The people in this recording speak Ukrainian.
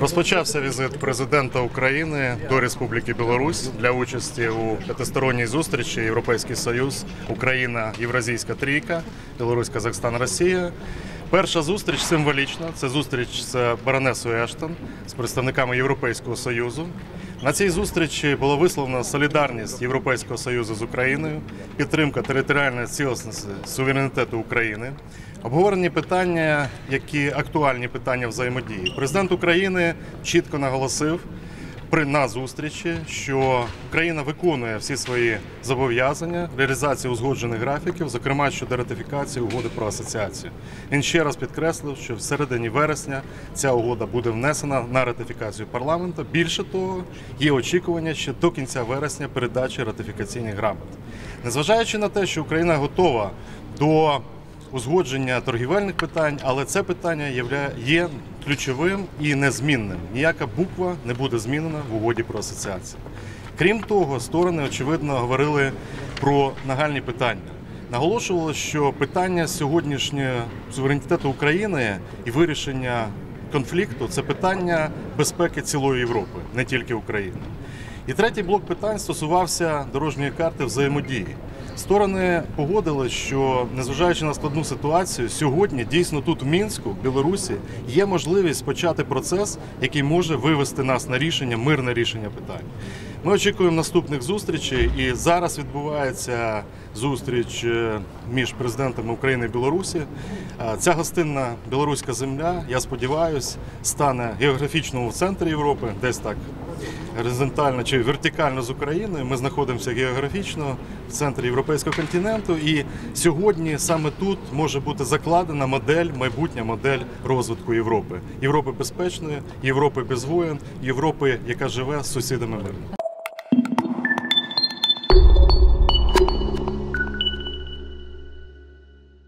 Розпочався візит президента України до Республіки Білорусь для участі у п'ятисторонній зустрічі Європейський Союз, Україна, Євразійська трійка, Білорусь, Казахстан, Росія. Перша зустріч символічна. Це зустріч з баронесою Ештон, з представниками Європейського Союзу. На цій зустрічі було висловлено солідарність Європейського Союзу з Україною, підтримка територіальної цілісності суверенітету України. Обговорені питання, які актуальні питання взаємодії. Президент України чітко наголосив при на зустрічі, що Україна виконує всі свої зобов'язання реалізації узгоджених графіків, зокрема щодо ратифікації угоди про асоціацію. Він ще раз підкреслив, що в середині вересня ця угода буде внесена на ратифікацію парламенту. Більше того, є очікування ще до кінця вересня передачі ратифікаційних грамот. Незважаючи на те, що Україна готова до узгодження торгівельних питань, але це питання є ключовим і незмінним. Ніяка буква не буде змінена в угоді про асоціацію. Крім того, сторони очевидно говорили про нагальні питання. Наголошували, що питання сьогоднішнього суверенітету України і вирішення конфлікту це питання безпеки цілої Європи, не тільки України. І третій блок питань стосувався дорожньої карти взаємодії. Сторони погодили, що незважаючи на складну ситуацію, сьогодні дійсно тут, в Мінську, в Білорусі, є можливість почати процес, який може вивести нас на рішення, мирне рішення питань. Ми очікуємо наступних зустрічей, і зараз відбувається зустріч е, між президентами України і Білорусі. Е, Ця гостинна білоруська земля, я сподіваюся, стане географічно в центрі Європи, десь так горизонтально чи вертикально з Україною. Ми знаходимося географічно в центрі європейського континенту. І сьогодні саме тут може бути закладена модель, майбутня модель розвитку Європи. Європи безпечної, Європи без воєн, Європи, яка живе з сусідами мирно.